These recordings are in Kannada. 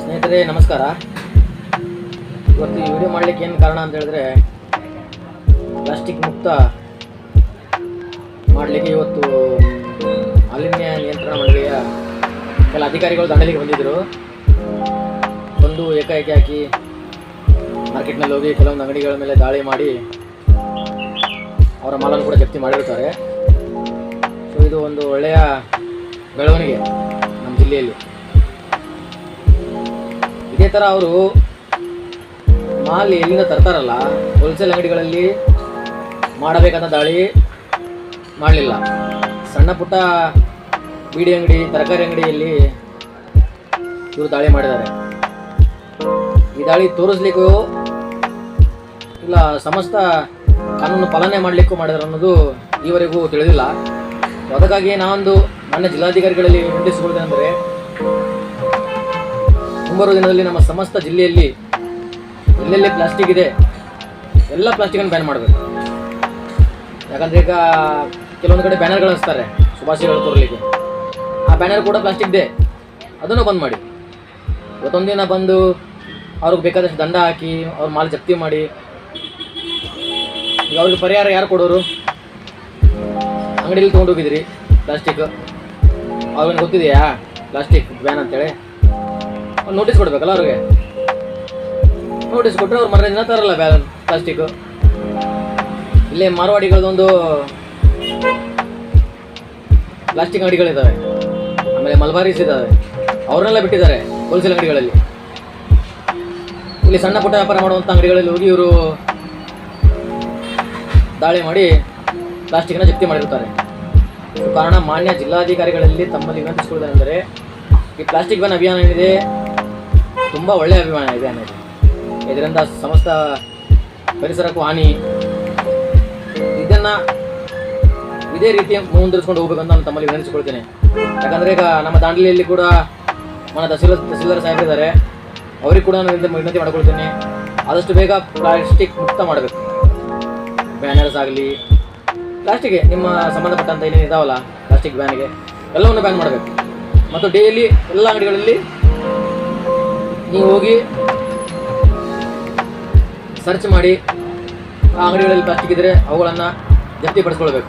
ಸ್ನೇಹಿತರೆ, ನಮಸ್ಕಾರ. ಇವತ್ತು ಈ ವಿಡಿಯೋ ಮಾಡಲಿಕ್ಕೆ ಏನು ಕಾರಣ ಅಂತ ಹೇಳಿದ್ರೆ, ಪ್ಲಾಸ್ಟಿಕ್ ಮುಕ್ತ ಮಾಡಲಿಕ್ಕೆ ಇವತ್ತು ಮಾಲಿನ್ಯ ನಿಯಂತ್ರಣ ಮಂಡಳಿಯ ಕೆಲ ಅಧಿಕಾರಿಗಳು ದಂಡಲಿಗೆ ಬಂದಿದ್ದರು ಬಂದು ಏಕಾಏಕಿ ಹಾಕಿ ಮಾರ್ಕೆಟ್ನಲ್ಲಿ ಹೋಗಿ ಕೆಲವೊಂದು ಅಂಗಡಿಗಳ ಮೇಲೆ ದಾಳಿ ಮಾಡಿ ಅವರ ಮಾಲನ್ನು ಕೂಡ ಜಪ್ತಿ ಮಾಡಿರ್ತಾರೆ. ಸೊ ಇದು ಒಂದು ಒಳ್ಳೆಯ ಬೆಳವಣಿಗೆ ನಮ್ಮ ಜಿಲ್ಲೆಯಲ್ಲಿ. ಇದೇ ಥರ ಅವರು ಮಾಲ್ ಎಲ್ಲಿಂದ ತರ್ತಾರಲ್ಲ ಹೋಲ್ಸೇಲ್ ಅಂಗಡಿಗಳಲ್ಲಿ ಮಾಡಬೇಕಾದ ದಾಳಿ ಮಾಡಲಿಲ್ಲ. ಸಣ್ಣ ಪುಟ್ಟ ಬೀಡಿ ಅಂಗಡಿ, ತರಕಾರಿ ಅಂಗಡಿಯಲ್ಲಿ ಇವರು ದಾಳಿ ಮಾಡಿದ್ದಾರೆ. ಈ ದಾಳಿ ತೋರಿಸ್ಲಿಕ್ಕೂ ಇಲ್ಲ, ಸಮಸ್ತ ಕಾನೂನು ಪಾಲನೆ ಮಾಡಲಿಕ್ಕೂ ಮಾಡಿದ್ರು ಅನ್ನೋದು ಈವರೆಗೂ ತಿಳಿದಿಲ್ಲ. ಅದಕ್ಕಾಗಿ ನಾವೊಂದು ನನ್ನ ಜಿಲ್ಲಾಧಿಕಾರಿಗಳಲ್ಲಿ ವಿನಂತಿಸಿಕೊಳ್ಳುವುದೇನೆಂದರೆ ಮುಂಬರುವ ದಿನದಲ್ಲಿ ನಮ್ಮ ಸಮಸ್ತ ಜಿಲ್ಲೆಯಲ್ಲಿ ಎಲ್ಲೆಲ್ಲಿ ಪ್ಲಾಸ್ಟಿಕ್ ಇದೆ, ಎಲ್ಲ ಪ್ಲಾಸ್ಟಿಕನ್ನು ಬ್ಯಾನ್ ಮಾಡಬೇಕು. ಯಾಕಂದರೆ ಈಗ ಕೆಲವೊಂದು ಕಡೆ ಬ್ಯಾನರ್ಗಳು ಹಚ್ತಾರೆ, ಶುಭಾಶಯಗಳು ತೋರಲಿಕ್ಕೆ. ಆ ಬ್ಯಾನರ್ ಕೂಡ ಪ್ಲಾಸ್ಟಿಕ್ ಇದೆ, ಅದನ್ನು ಬಂದ್ ಮಾಡಿ. ಇವತ್ತೊಂದು ದಿನ ಬಂದು ಅವ್ರಿಗೆ ಬೇಕಾದಷ್ಟು ದಂಡ ಹಾಕಿ ಅವ್ರ ಮಾಲ್ ಜಪ್ತಿ ಮಾಡಿ ಈಗ ಅವ್ರಿಗೆ ಪರಿಹಾರ ಯಾರು ಕೊಡೋರು? ಅಂಗಡಿಯಲ್ಲಿ ತೊಗೊಂಡೋಗಿದ್ರಿ ಪ್ಲಾಸ್ಟಿಕ್ ಅವ್ರಿಗೆ ಗೊತ್ತಿದೆಯಾ? ಪ್ಲಾಸ್ಟಿಕ್ ಬ್ಯಾನ್ ಅಂತೇಳಿ. ಒಂದು ನೋಟಿಸ್ ಕೊಡ್ಬೇಕಲ್ಲ ಅವ್ರಿಗೆ. ನೋಟಿಸ್ ಕೊಟ್ಟರೆ ಅವ್ರು ಮರ ದಿನ ತರಲ್ಲ ಬ್ಯಾನ್ ಪ್ಲಾಸ್ಟಿಕ್ ಇಲ್ಲೇ ಮಾರವಾಡಿಗಳದೊಂದು ಪ್ಲಾಸ್ಟಿಕ್ ಅಂಗಡಿಗಳಿದ್ದಾವೆ ಆಮೇಲೆ ಮಲ್ಬಾರೀಸ್ ಇದ್ದಾವೆ ಅವ್ರನ್ನೆಲ್ಲ ಬಿಟ್ಟಿದ್ದಾರೆ ಹೋಲ್ಸೇಲ್ ಅಂಗಡಿಗಳಲ್ಲಿ. ಇಲ್ಲಿ ಸಣ್ಣ ಪುಟ್ಟ ವ್ಯಾಪಾರ ಮಾಡುವಂಥ ಅಂಗಡಿಗಳಲ್ಲಿ ಹೋಗಿ ಇವರು ದಾಳಿ ಮಾಡಿ ಪ್ಲಾಸ್ಟಿಕ್ನ ಜಪ್ತಿ ಮಾಡಿರುತ್ತಾರೆ. ಕಾರಣ ಮಾನ್ಯ ಜಿಲ್ಲಾಧಿಕಾರಿಗಳಲ್ಲಿ ತಮ್ಮಲ್ಲಿ ವಿನಂತಿಸಿಕೊಳ್ಳುವುದೇನೆಂದರೆ, ಈ ಪ್ಲಾಸ್ಟಿಕ್ ಬ್ಯಾನ್ ಅಭಿಯಾನ ಏನಿದೆ, ತುಂಬ ಒಳ್ಳೆಯ ಅಭಿಮಾನ ಇದೆ ಇದೆ ಇದರಿಂದ ಸಮಸ್ತ ಪರಿಸರಕ್ಕೂ ಹಾನಿ. ಇದನ್ನು ಇದೇ ರೀತಿ ಮುಂದುವರಿಸ್ಕೊಂಡು ಹೋಗ್ಬೇಕಂತ ನಾನು ತಮ್ಮಲ್ಲಿ ವಿನಂತಿಸಿಕೊಳ್ತೇನೆ. ಯಾಕಂದರೆ ಈಗ ನಮ್ಮ ದಾಂಡಲಿಯಲ್ಲಿ ಕೂಡ ಮನ ತಹಸೀಲ್ದಾರ್ ತಹಸೀಲ್ದಾರ್ ಸಾಹೇಬರಿದ್ದಾರೆ. ಅವ್ರಿಗೆ ಕೂಡ ನಾನು ವಿನಂತಿ ಮಾಡ್ಕೊಳ್ತೇನೆ. ಆದಷ್ಟು ಬೇಗ ಪ್ಲಾಸ್ಟಿಕ್ ಮುಕ್ತ ಮಾಡಬೇಕು. ಬ್ಯಾನರ್ಸ್ ಆಗಲಿ ಪ್ಲಾಸ್ಟಿಕ್ಗೆ ನಿಮ್ಮ ಸಂಬಂಧಪಟ್ಟಂತ ಏನೇನು ಇದಾವಲ್ಲ ಪ್ಲಾಸ್ಟಿಕ್ ಬ್ಯಾನ್ಗೆ ಎಲ್ಲವನ್ನು ಬ್ಯಾನ್ ಮಾಡಬೇಕು. ಮತ್ತು ಡೈಲಿ ಎಲ್ಲ ಅಂಗಡಿಗಳಲ್ಲಿ ನೀವು ಹೋಗಿ ಸರ್ಚ್ ಮಾಡಿ, ಆ ಅಂಗಡಿಗಳಲ್ಲಿ ಪ್ಲಾಸ್ಟಿಕ್ ಇದ್ದರೆ ಅವುಗಳನ್ನು ಜಪ್ತಿ ಪಡಿಸ್ಕೊಳ್ಬೇಕು.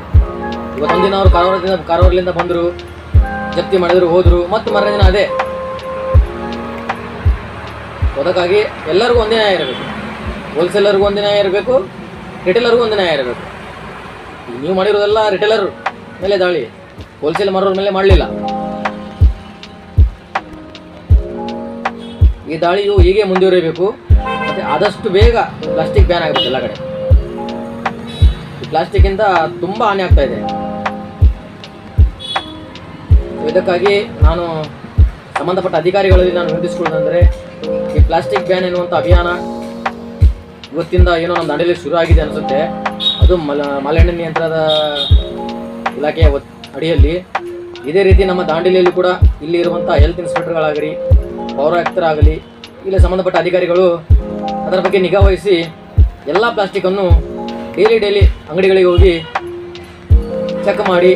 ದಿನ ಅವರು ಕಾರವಾರದಿಂದ ಕಾರವಾರದಿಂದ ಬಂದರು, ಜಪ್ತಿ ಮಾಡಿದ್ರು, ಹೋದರು, ಮತ್ತು ಮರನೇ ದಿನ ಅದೇ. ಅದಕ್ಕಾಗಿ ಎಲ್ಲರಿಗೂ ಒಂದೇ ನ್ಯಾಯ ಇರಬೇಕು. ಹೋಲ್ಸೇಲರ್ಗೂ ಒಂದೇ ನ್ಯಾಯ ಇರಬೇಕು. ರಿಟೇಲರ್ಗೂ ಒಂದು ನ್ಯಾಯ ಇರಬೇಕು ನೀವು ಮಾಡಿರೋದೆಲ್ಲ ರಿಟೇಲರ್ ಮೇಲೆ ದಾಳಿ. ಹೋಲ್ಸೇಲ್ ಮಾರೋರ ಮೇಲೆ ಮಾಡಲಿಲ್ಲ. ಈ ದಾಳಿಯು ಹೀಗೆ ಮುಂದುವರಿಬೇಕು. ಮತ್ತು ಆದಷ್ಟು ಬೇಗ ಪ್ಲಾಸ್ಟಿಕ್ ಬ್ಯಾನ್ ಆಗಬೇಕು ಎಲ್ಲ ಕಡೆ. ಈ ಪ್ಲಾಸ್ಟಿಕ್ಕಿಂದ ತುಂಬ ಹಾನಿ ಆಗ್ತಾ ಇದೆ. ಇದಕ್ಕಾಗಿ ನಾನು ಸಂಬಂಧಪಟ್ಟ ಅಧಿಕಾರಿಗಳಲ್ಲಿ ನಾನು ವಿನಂತಿಸಿಕೊಳ್ಳೋದಂದರೆ, ಈ ಪ್ಲಾಸ್ಟಿಕ್ ಬ್ಯಾನ್ ಎನ್ನುವಂಥ ಅಭಿಯಾನ ಇವತ್ತಿಂದ ಏನೋ ನಮ್ಮ ದಾಂಡೇಲಿ ಶುರು ಆಗಿದೆ ಅನಿಸುತ್ತೆ. ಅದು ಮಲ ಮಾಲಿನ್ಯ ನಿಯಂತ್ರಣದ ಇಲಾಖೆಯ ಅಡಿಯಲ್ಲಿ. ಇದೇ ರೀತಿ ನಮ್ಮ ದಾಂಡೇಲಿಯಲ್ಲಿ ಕೂಡ ಇಲ್ಲಿ ಇರುವಂಥ ಹೆಲ್ತ್ ಇನ್ಸ್ಪೆಕ್ಟರ್ಗಳಾಗಲಿ ಪೌರಾಯುಕ್ತರಾಗಲಿ, ಇಲ್ಲಿ ಸಂಬಂಧಪಟ್ಟ ಅಧಿಕಾರಿಗಳು ಅದರ ಬಗ್ಗೆ ನಿಗಾ ವಹಿಸಿ ಎಲ್ಲ ಪ್ಲಾಸ್ಟಿಕ್ಕನ್ನು ಡೈಲಿ ಡೈಲಿ ಅಂಗಡಿಗಳಿಗೆ ಹೋಗಿ ಚೆಕ್ ಮಾಡಿ,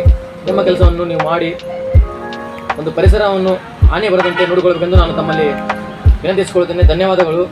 ನಿಮ್ಮ ಕೆಲಸವನ್ನು ನೀವು ಮಾಡಿ, ಒಂದು ಪರಿಸರವನ್ನು ಹಾನಿ ಬರದಂತೆ ನೋಡಿಕೊಳ್ಬೇಕೆಂದು ನಾನು ತಮ್ಮಲ್ಲಿ ವಿನಂತಿಸಿಕೊಳ್ಳುತ್ತೇನೆ. ಧನ್ಯವಾದಗಳು.